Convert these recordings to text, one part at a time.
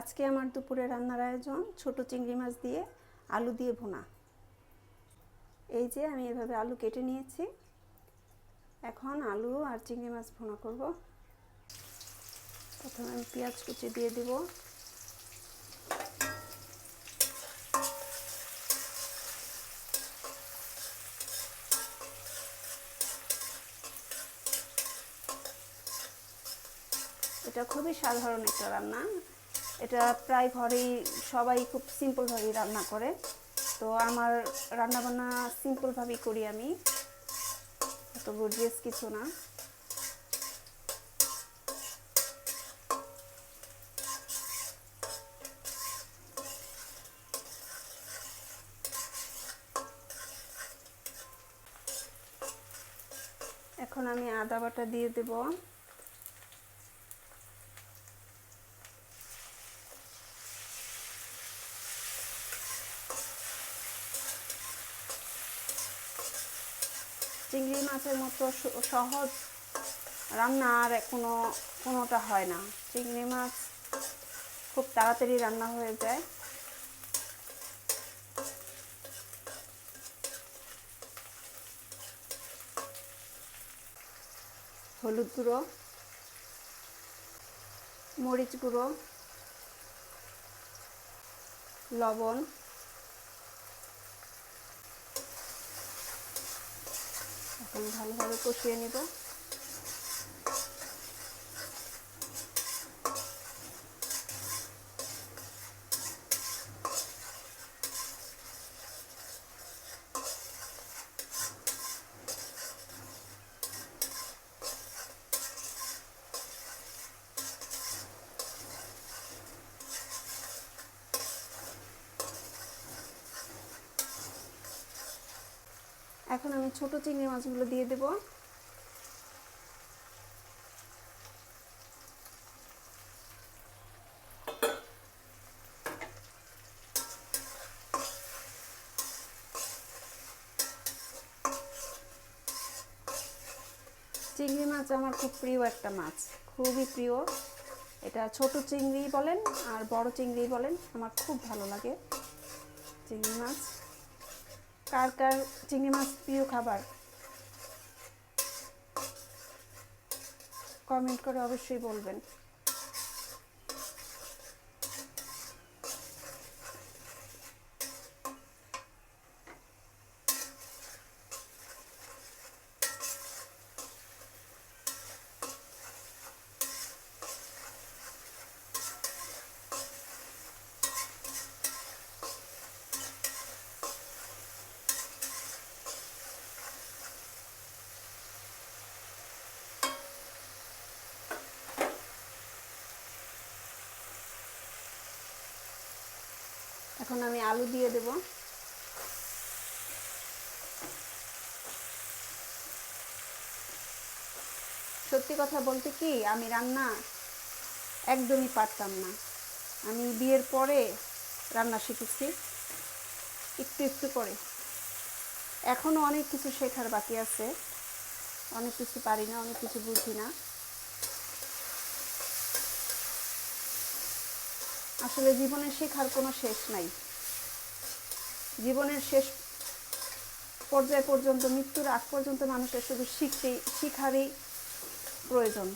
আজকে আমার দুপুরে রান্নার আয়োজন ছোট চিংড়ি মাছ দিয়ে আলু দিয়ে ভুনা। এই যে আমি এভাবে আলু কেটে নিয়েছি। এখন আলু আর চিংড়ি মাছ ভুনা করব। প্রথমে আমি পেঁয়াজ কুচি দিয়ে দিব। এটা খুবই সাধারণ একটা রান্না। এটা প্রায় ঘরেই সবাই খুব সিম্পলভাবেই রান্না করে। তো আমার রান্নাবান্না সিম্পলভাবেই করি আমি। এত গর্জিয়াস কিছু না। এখন আমি আদা বাটা দিয়ে দেবো। চিংড়ি মাছের মতো সহজ রান্না আর কোনো কোনোটা হয় না। চিংড়ি মাছ খুব তাড়াতাড়ি রান্না হয়ে যায়। হলুদ গুঁড়ো, মরিচ গুঁড়ো, লবণ এখন ভালোভাবে কষিয়ে নিব। এখন আমি ছোট চিংড়ি মাছগুলো দিয়ে দেব। চিংড়ি মাছ আমার খুব প্রিয় একটা মাছ, খুবই প্রিয়। এটা ছোট চিংড়ি বলেন আর বড় চিংড়ি বলেন, আমার খুব ভালো লাগে চিংড়ি মাছ। কার কার চিংড়ি মাছ প্রিয় খাবার? কমেন্ট করে অবশ্যই বলবেন। এখন আমি আলু দিয়ে দেব। সত্যি কথা বলতে কি, আমি রান্না একদমই পারতাম না। আমি বিয়ের পরে রান্না শিখেছি, একটু একটু করে। এখনও অনেক কিছু শেখার বাকি আছে। অনেক কিছু পারি না, অনেক কিছু বুঝি না। আসলে জীবনে শেখার কোনো শেষ নাই। জীবনের শেষ পর্যায় পর্যন্ত, মৃত্যুর আগ পর্যন্ত মানুষের শুধু শিখতেই শিখারই প্রয়োজন।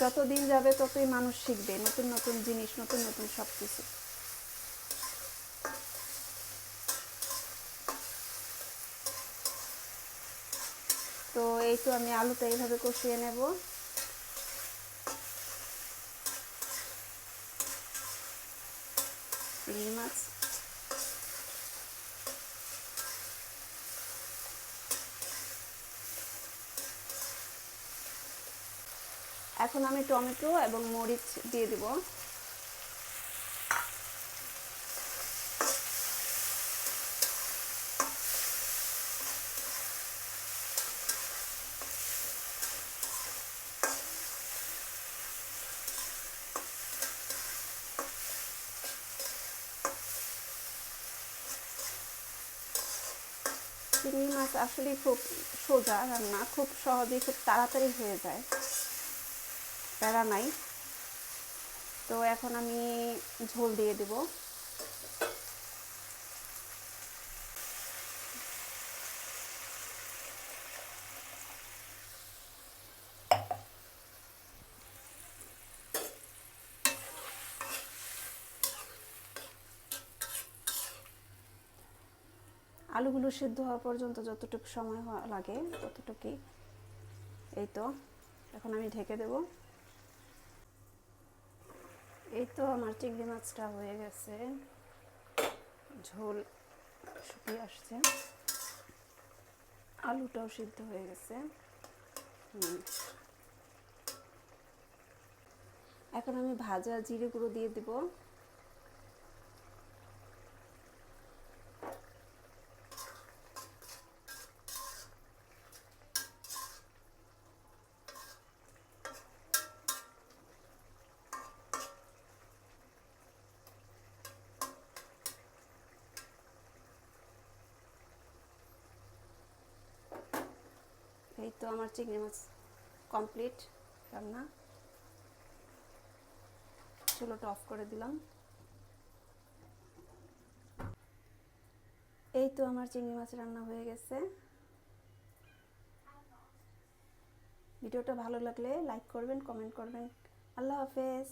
যত দিন যাবে ততই মানুষ শিখবে, নতুন নতুন জিনিস, নতুন নতুন সব কিছু তো এই তো আমি আলুটা এইভাবে কষিয়ে নেব। চিংড়ি মাছ এখন আমি টমেটো এবং মরিচ দিয়ে দিব। চিংড়ি মাছ আসলে খুব সোজা রান্না, খুব সহজেই খুব তাড়াতাড়ি হয়ে যায়। প্যারা নাই। তো এখন আমি ঝোল দিয়ে দেব। আলুগুলো সিদ্ধ হওয়া পর্যন্ত যতটুকু সময় লাগে, ততটুকুই। এই তো, এখন আমি ঢেকে দেব। এই তো আমার চিংড়ি মাছটা হয়ে গেছে। ঝোল শুকিয়ে আসছে। আলুটাও সিদ্ধ হয়ে গেছে। এখন আমি ভাজা জিরে গুঁড়ো দিয়ে দেবো। এই তো আমার চিংড়ি মাছ কমপ্লিট রান্না। চুলোটা অফ করে দিলাম। এই তো আমার চিংড়ি মাছ রান্না হয়ে গেছে। ভিডিওটা ভালো লাগলে লাইক করবেন কমেন্ট করবেন। আল্লাহ হাফেজ।